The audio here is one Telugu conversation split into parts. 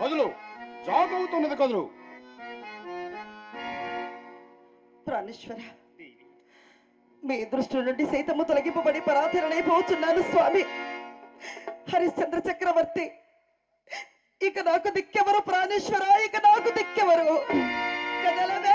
కదులు. జాగవుతున్నది కదులు. ప్రాణేశ్వర మీ దృష్టి నుండి సైతము తొలగింపబడి పరాధీనైపోతున్నాను స్వామి. హరిశ్చంద్ర చక్రవర్తి ఇక నాకు దిక్కెవరు ప్రాణేశ్వర ఇక నాకు దిక్కెవరు? కదలవే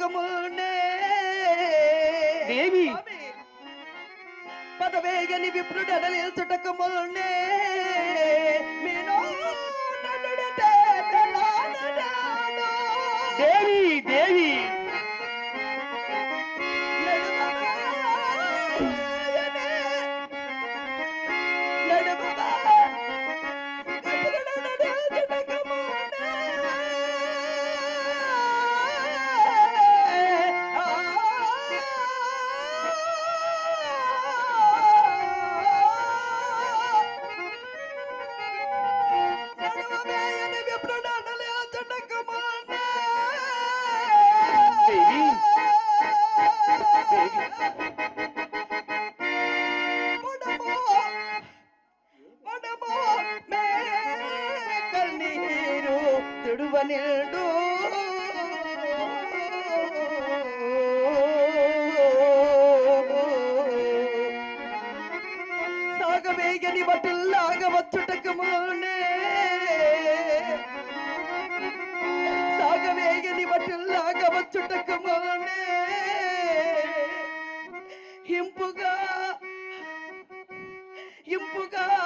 అడలిల్చుటకమునే దేవి. స్వామి, పదవేయని విప్రుడు అడలిల్చుటకమునే మీనో నడుడతే తెలానడాను. దేవి దేవి దేవి. వడమో, వడమో, మేకల్నీరు తుడువనిల్డు. సాగవేగని బట్టుల్లాగా వచ్చుటకు మునే సాగవేగని బట్టుల్లాగా వచ్చుటకు మునే ఇంపుగా ఇంపుగా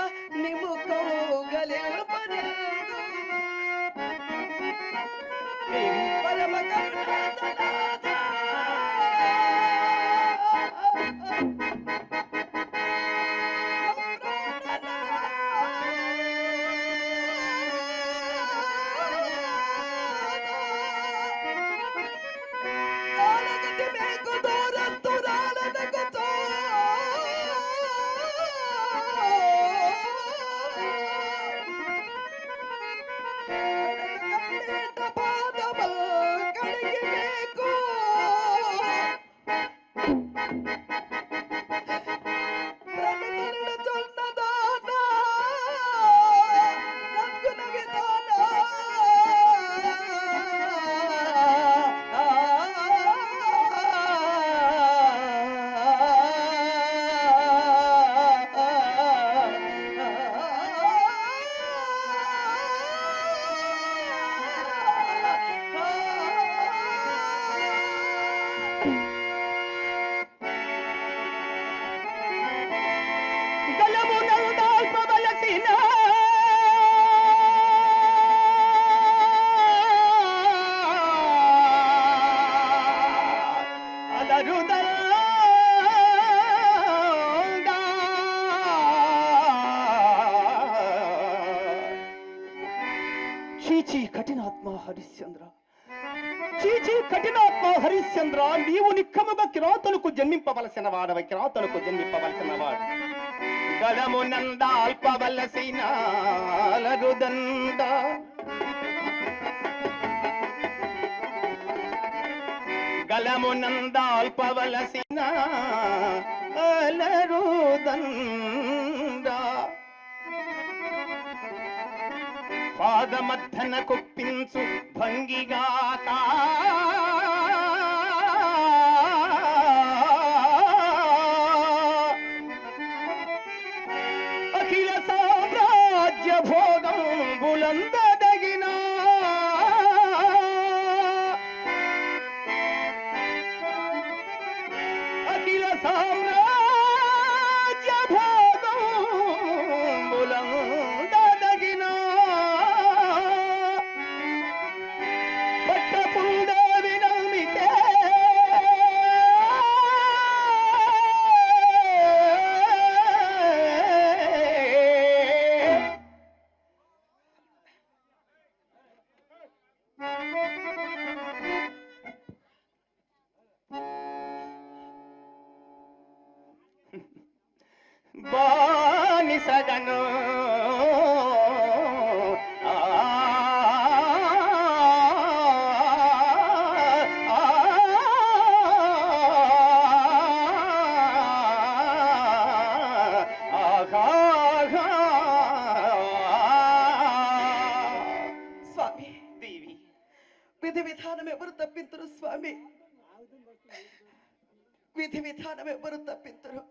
చీచి కఠినాత్మ హరిశ్చంద్ర. చీచి కఠినాత్మ హరిశ్చంద్ర నీవు నిక్కముగా కిరాతలకు జన్మింపవలసిన వాడవ కిరాతలకు జన్మింపవలసిన వాడు. గడము గడమునందాల్పవలసిన అలరుదండ గలమునందాల్పవలసిన అలరుదండ పాదమర్థన కుప్పించు భంగిగాక. విధి విధానం ఎవరు తప్పించరు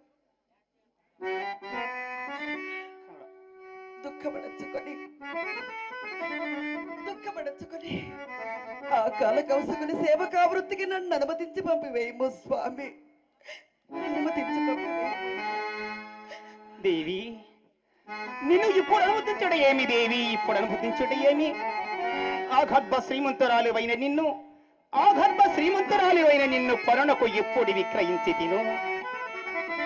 దుఃఖపడచ్చుకొని దుఃఖపడచ్చుకొని ఆ కాల కౌసుకుని సేవకా వృత్తికి నన్ను అనుమతించి పంపివేయము స్వామి. అనుమతించి దేవి నిన్ను ఇప్పుడు అనుమతించడం ఏమి దేవి? ఇప్పుడు అనుమతించడం ఏమి ఆ గర్భ శ్రీమంతురాలువైన నిన్ను ఆ గర్భ అయిన నిన్ను కొరణకు ఎప్పుడు విక్రయించి తిను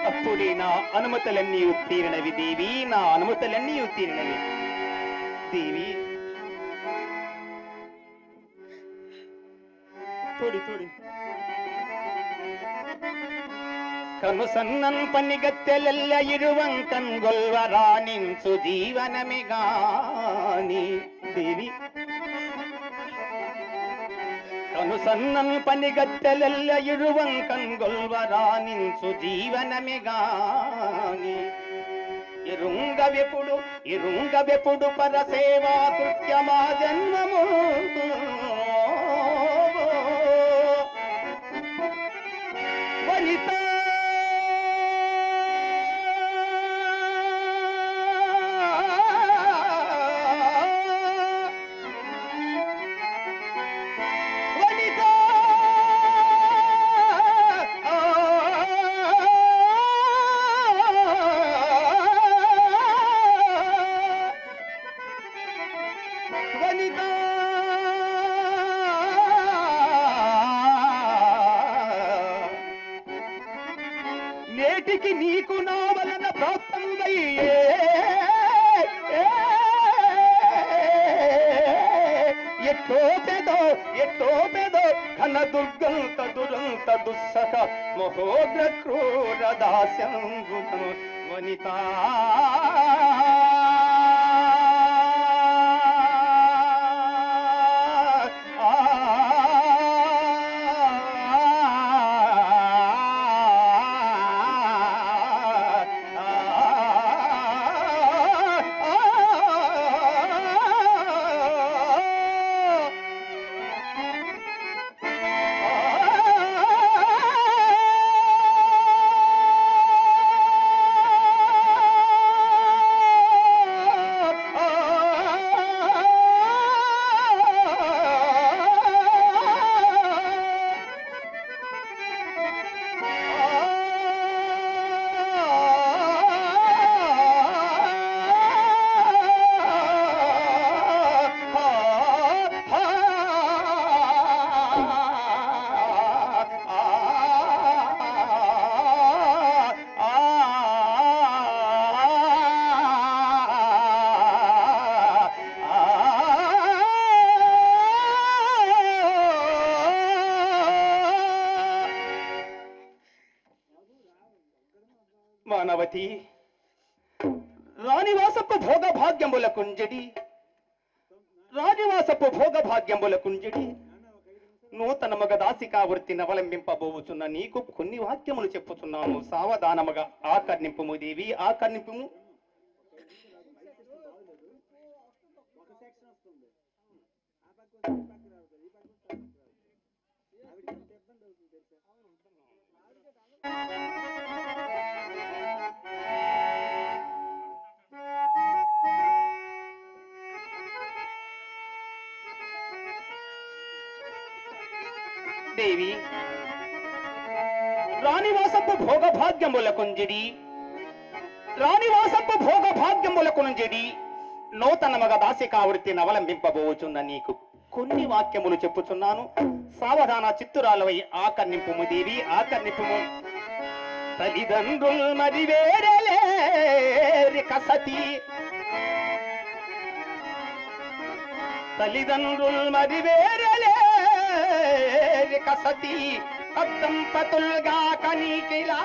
అప్పుడే నా అనుమతులన్నీ ఉత్తీర్ణవి దేవి. నా అనుమతులన్నీ ఉత్తీర్ణవి దేవి. తోడి తోడి. కను సన్నన్ పనిగత్తెలెల్ల ఇరువంకన్ గొల్వరానించు దేవి. ತನುಸನ್ನಂ ಪನಿಗಟ್ಟಲೆಲ್ಲ ಇಳುವಂ ಕಂಗೊಲ್ವರಾನಿನ್ ಸುಜೀವನಮೆಗಾನಿ ಇರುಂಗ ವಿಪುಡು ಇರುಂಗ ವಿಪುಡು ಪರಸೇವಾ ಕೃತ್ಯಮಾ ಜನ್ಮಮೂ ఎట్టో పెదో ఘన దుర్గంత దురంత దుస్సహ మహోగ్ర క్రూర దాస్యం వనితా. అవలంబింపబోచున్న నీకు కొన్ని వాక్యములు చెప్పుచున్నాను సావధానముగా ఆకర్ణింపుము దేవి ఆకర్ణింపుము. దేవి. రాణివాసపు భోగ భాగ్యముల కుంజడి రాణివాసపు భోగ భాగ్యముల కుంజడి నూతన మగ దాసికా అవలంబింపబోచున్న నీకు. కొన్ని వాక్యములు చెప్పుచున్నాను. సావధాన చిత్తురాలవై ఆకర్ణింపుము దేవి ఆకర్ణింపుము. తల్లిదండ్రుల్ మరి వేరలేరి కసతి. తల్లిదండ్రుల్ మరి వేరలే కసతి అద్దంపతుల్గా కనీకిలా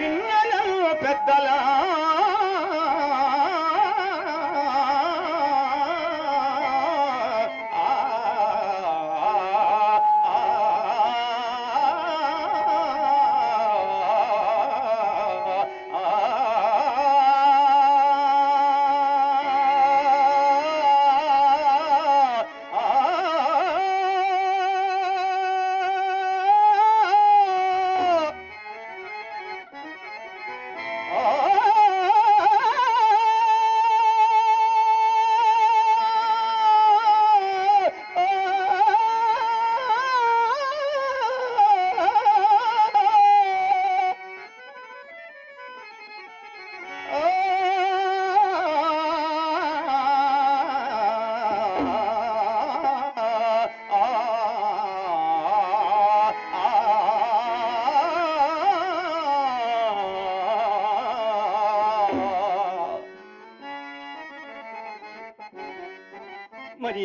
పిల్లలు పెద్దల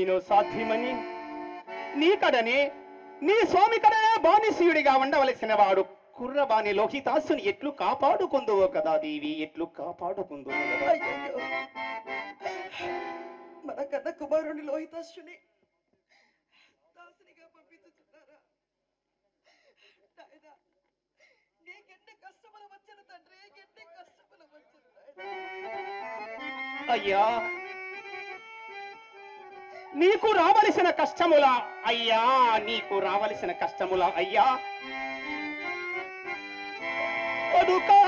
నువ్వు సాధ్యమని. నీ కడనే నీ స్వామి కడనే బానిసీయుడిగా ఉండవలసిన వాడు. కుర్రబాని లోహితాసుని ఎట్లు కాపాడుకుందువో కదా దేవి ఎట్లు కాపాడుకుందువో. మన కన్న కుమారుని లోహితాశ్రుని దాసునిగా నీకు రావలసిన కష్టముల? అయ్యా నీకు రావలసిన కష్టములా అయ్యా. కొడుకా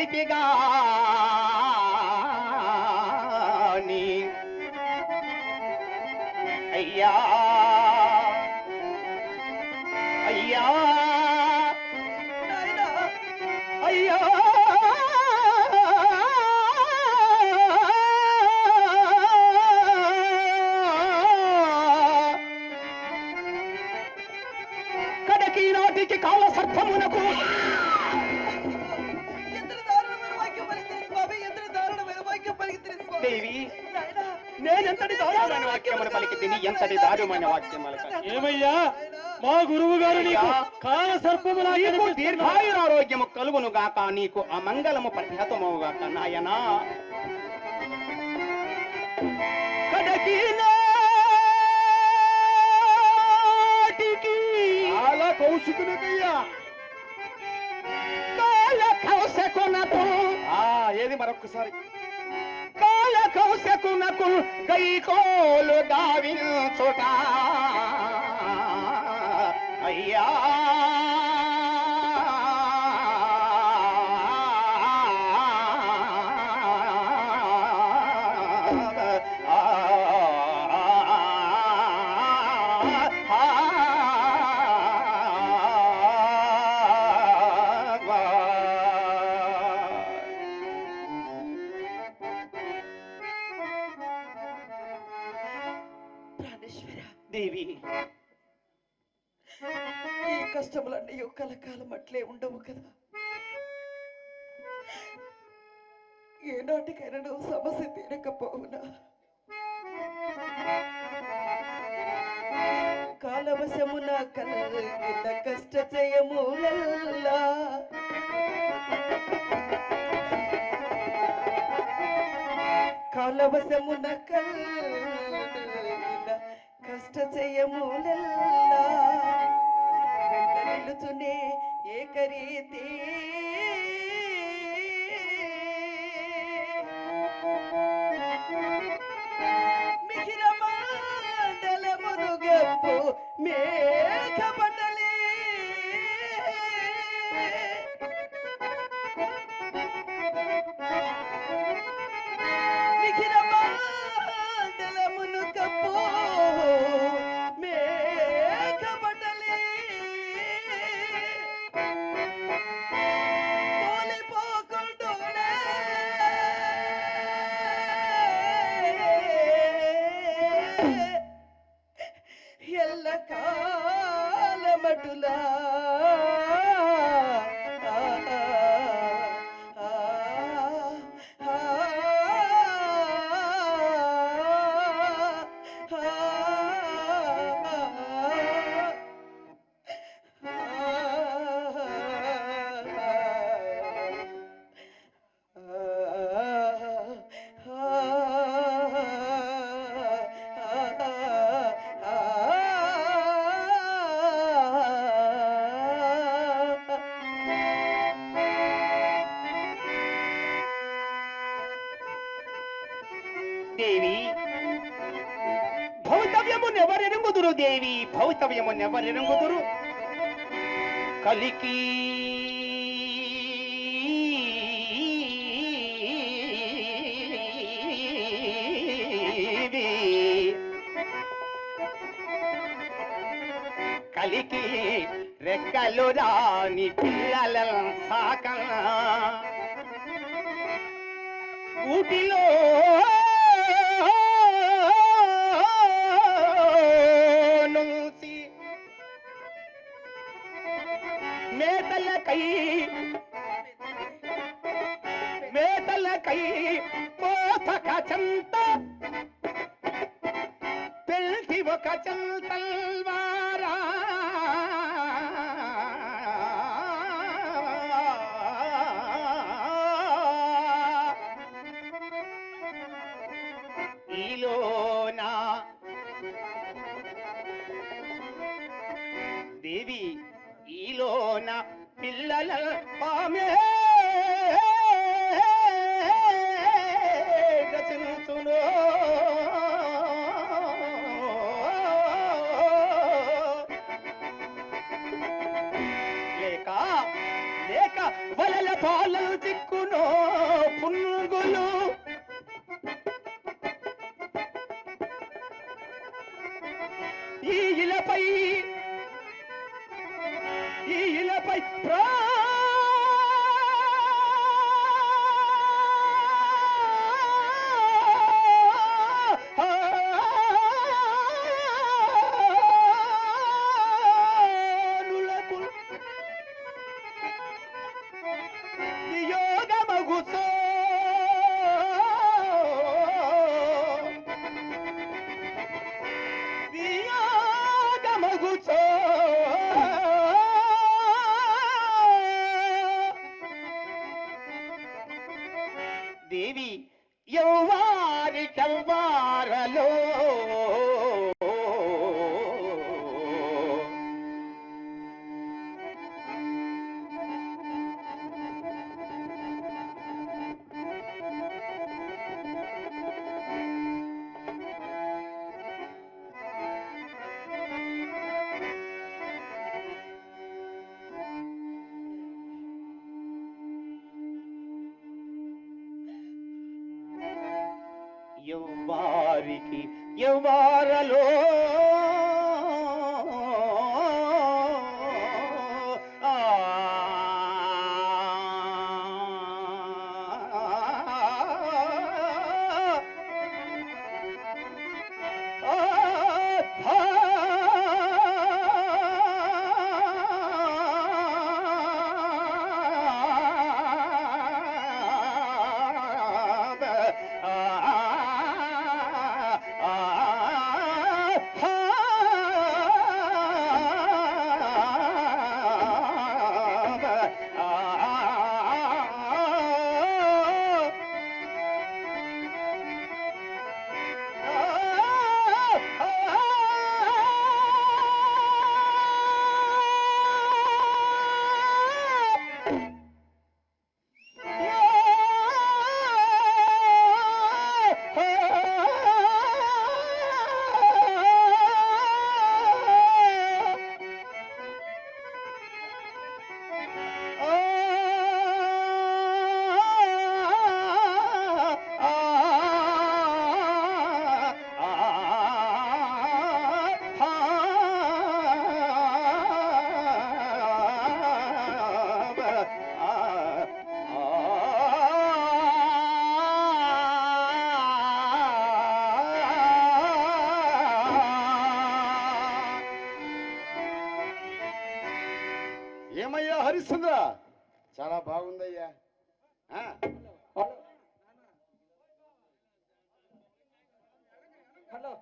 సంతసబడితిగా నీ. అయ్యా. అయ్యా. నాయనా, అయ్యా. కడకి నాటికి కాల సర్పమునకు దేవి నేనెంతటి దారుణమైన వాక్యములు పలికితిని ఎంతటి దారుణమైన వాక్యం పలక ఏమయ్యా? మా గురువు గారు నీకు. కాల సర్పములా నీకు. దీర్ఘాయురారోగ్యము కలుగును గాక నీకు అమంగళము పరిహతమవు గాక నాయనా చాలా కౌశికునికయ్యా. కాల కౌశకునకు ఆ ఏది మరొక్కసారి? కౌశకునకు కైకోలు గావించుట అయ్యా! అట్లే ఉండవు కదా. ఏనాటికైనా నువ్వు సమస్య తీరకపోవునా? కాలవశమున కలిగిన కష్ట జయములల్లా కాలవశమున కలిగిన కష్ట చేయములెల్లా నిలుచునే ఏకరీతి. మిహిరమండలమును గప్పు. మే దేవి భవితవ్యమునెవరెరుగుదురు కలికి కలికి రెక్కలు రాని పిల్లల సాకన ఊటిలో మేతలకై మేతలకై మోతక చంత పెళ్ళి ఒక చంతల్వారా ఈలోనా పిల్లల పామే రచించును లేక లేక వలల పాలలు చిక్కునో పునుగులు ఈ ఇలపై ఈ ఇలపై ప్రా You've ఏమయ్యా హరిశ్చంద్ర? చాలా బాగుందయ్యా. హలో.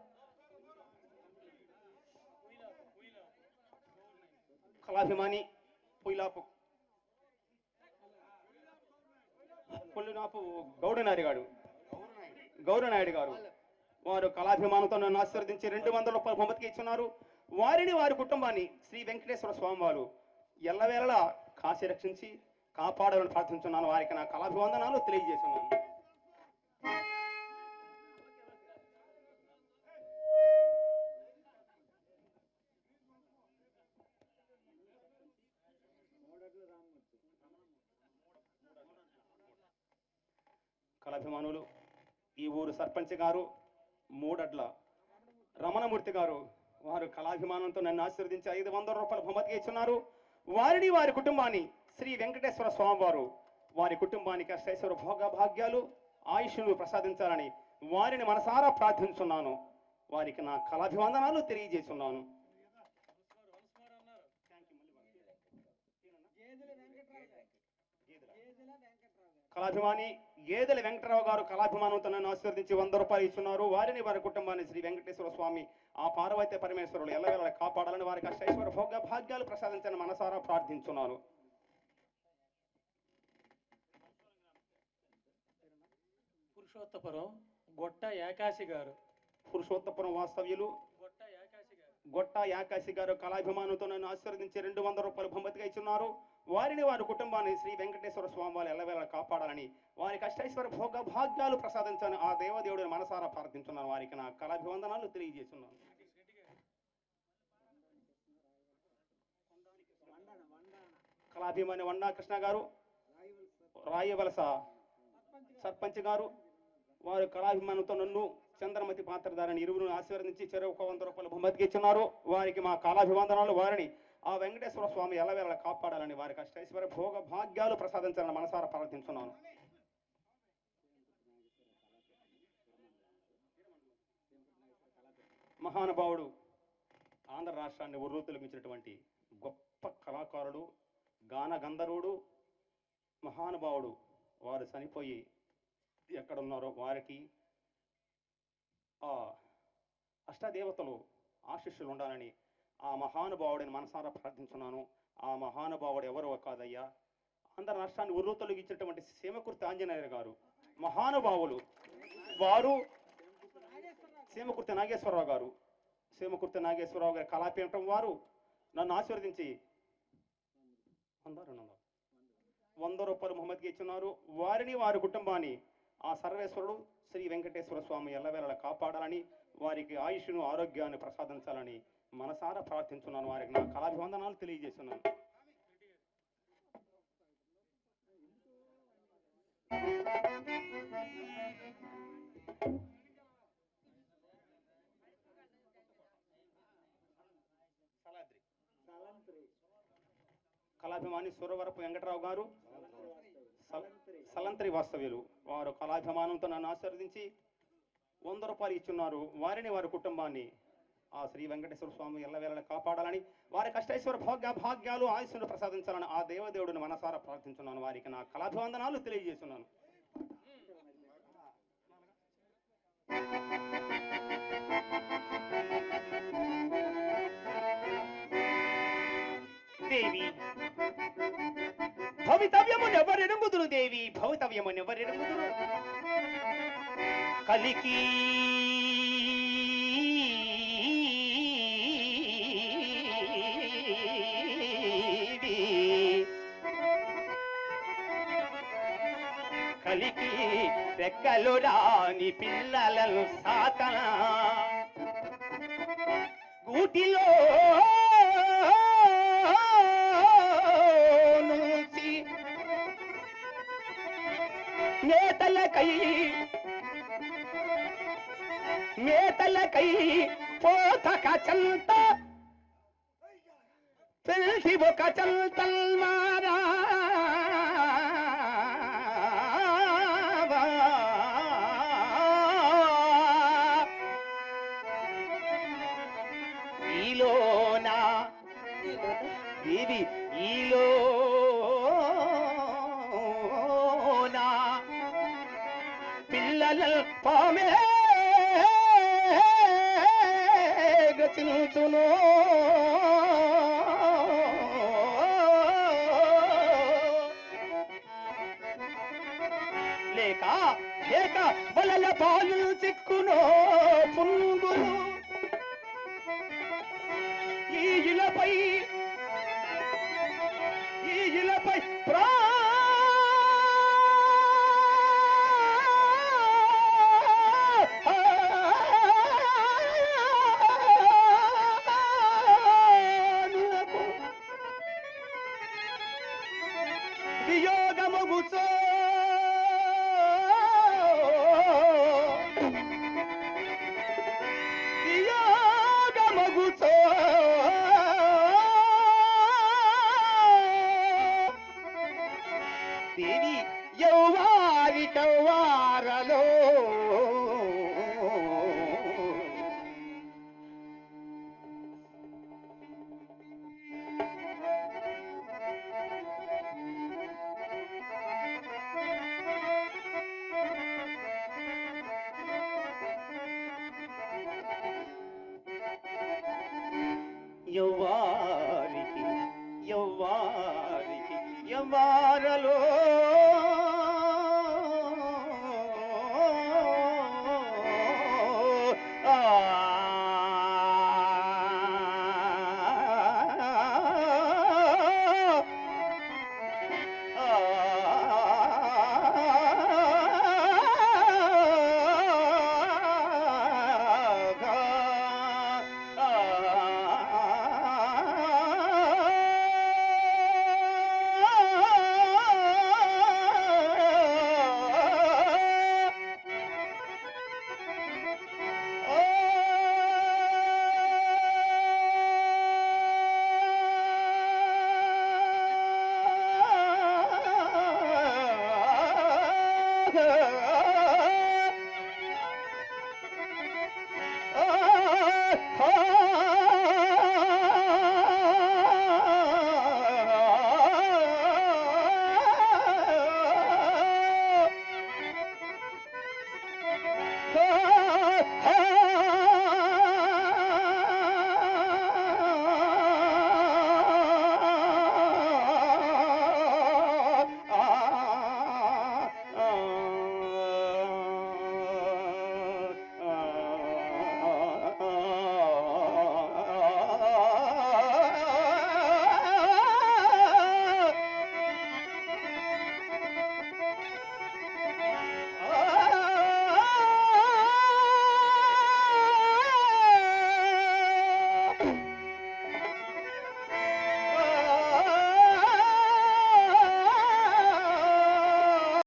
కళాభిమాని పొయ్యిలాపు పొల్లినాపు గౌడనాయుడు గారు. గౌరనాయుడు గారు. వారు కళాభిమానంతో నన్ను ఆశీర్వదించి రెండు వందల రూపాయలు బహుమతికి ఇచ్చున్నారు. వారిని వారి కుటుంబాన్ని శ్రీ వెంకటేశ్వర స్వామి వారు ఎల్లవేళలా కాశీ రక్షించి కాపాడాలని ప్రార్థించున్నాను. వారికి నా కళాభివందనాలు తెలియజేస్తున్నాను. కళాభిమానులు ఈ ఊరు సర్పంచ్ గారు మూడడ్ల రమణమూర్తి గారు వారు కళాభిమానంతో నన్ను ఆశీర్వదించి ఐదు వందల రూపాయల బహుమతిగా ఇచ్చున్నారు. వారిని వారి కుటుంబాన్ని శ్రీ వెంకటేశ్వర స్వామి వారు వారి కుటుంబానికి అష్టైశ్వర భోగ భాగ్యాలు ఆయుష్ను ప్రసాదించాలని వారిని మనసారా ప్రార్థించున్నాను. వారికి నా కళాభివందనాలు తెలియజేస్తున్నాను. కళాభిమాని గేదెల వెంకటరావు గారు కళాభిమానంతో నన్ను ఆశీర్వదించి వంద రూపాయలు ఇస్తున్నారు వారిని వారి కుటుంబాన్ని శ్రీ వెంకటేశ్వర స్వామి ఆ పార్వతి పరమేశ్వరులు ఎల్లవేళ కాపాడాలని వారికి అష్టైశ్వర భోగ భాగ్యాలు ప్రసాదించని మనసారా ప్రార్థించున్నాను. పురుషోత్తపురం గొట్ట ఏకాశి గారు. పురుషోత్తపురం వాస్తవ్యులు గొట్ట ఏకాశి గారు. గొట్ట యాకాశి గారు కళాభిమానంతో నన్ను ఆశీర్వదించి రెండు వందల రూపాయలు బహుమతిగా ఇచ్చున్నారు. వారిని వారి కుటుంబాన్ని శ్రీ వెంకటేశ్వర స్వామి వారు ఎల్లవేళ కాపాడాలని వారి అష్టైశ్వర భోగ భాగ్యాలు ప్రసాదించాలని ఆ దేవదేవుడిని మనసారా ప్రార్థించున్నాను. వారికి నా కళాభివందనాలు తెలియజేస్తున్నాను. కళాభిమాని వండా కృష్ణ గారు రాయవలస సర్పంచ్ గారు వారు కళాభిమానంతో నన్ను చంద్రమతి పాత్రధారని ఇరువురు ఆశీర్వదించి చెరువు ఒక వంద రూపాయలు బహుమతికి ఇచ్చున్నారు వారికి మా కళాభివందనాలు. వారిని ఆ వెంకటేశ్వర స్వామి ఎల్లవేళ కాపాడాలని వారికి అష్టైశ్వర భోగ భాగ్యాలు ప్రసాదించాలని మనసారా ప్రార్థించున్నాను. మహానుభావుడు ఆంధ్ర రాష్ట్రాన్ని ఉర్రూతులకించినటువంటి గొప్ప కళాకారుడు గాన గంధర్వుడు మహానుభావుడు. వారు చనిపోయి ఎక్కడున్నారో వారికి ఆ అష్టదేవతలు ఆశిష్యులు ఉండాలని ఆ మహానుభావుడిని మనసారా ప్రార్థించున్నాను. ఆ మహానుభావుడు ఎవరో కాదయ్యా? ఆంధ్ర రాష్ట్రాన్ని ఉర్రు ఇచ్చినటువంటి సీమకుర్తి ఆంజనేయులు గారు. మహానుభావులు. వారు సీమకుర్తి నాగేశ్వరరావు గారు. సీమకుర్తి నాగేశ్వరరావు గారి కళాపీఠం వారు. నన్ను ఆశీర్వదించి. వంద రెండు వందలు. వంద రూపాయలు మొహమ్మద్కి ఇచ్చున్నారు వారిని వారి కుటుంబాన్ని ఆ సర్వేశ్వరుడు శ్రీ వెంకటేశ్వర స్వామి ఎల్లవేళలా కాపాడాలని వారికి ఆయుష్ను ఆరోగ్యాన్ని ప్రసాదించాలని మనసారా ప్రార్థించున్నాను వారికి నా కళాభివందనాలు తెలియజేస్తున్నాను. కళాభిమాని సురవరపు వెంకటరావు గారు సల- సలంత్రి వాస్తవ్యులు. వారు కళాభిమానంతో నన్ను ఆశీర్వదించి వంద రూపాయలు ఇచ్చున్నారు. వారిని వారి కుటుంబాన్ని ఆ శ్రీ వెంకటేశ్వర స్వామి ఎల్లవేళ కాపాడాలని వారి కష్టైశ్వర భోగ్య భాగ్యాలు ఆయుష్ను ప్రసాదించాలని ఆ దేవదేవుడిని మనసారా ప్రార్థించున్నాను. వారికి నా కళాభివందనాలు తెలియజేస్తున్నాను. దేవి భవితవ్యమునెవరెరుగుదురు దేవి? భవితవ్యమునెవరెరుగుదురు కలికి కలికి లెక్కలు రాని పిల్లలను సాతన. గూటిలో నుంచి నేతలకై మేతలకై పోతక చంత. తెలిసి ఒక చంతల్మారా ఇది ఈలో పిల్లల పామే గతించును. లేక లేక వలల పాలు చిక్కునో పుంగులు ಮರಲೋ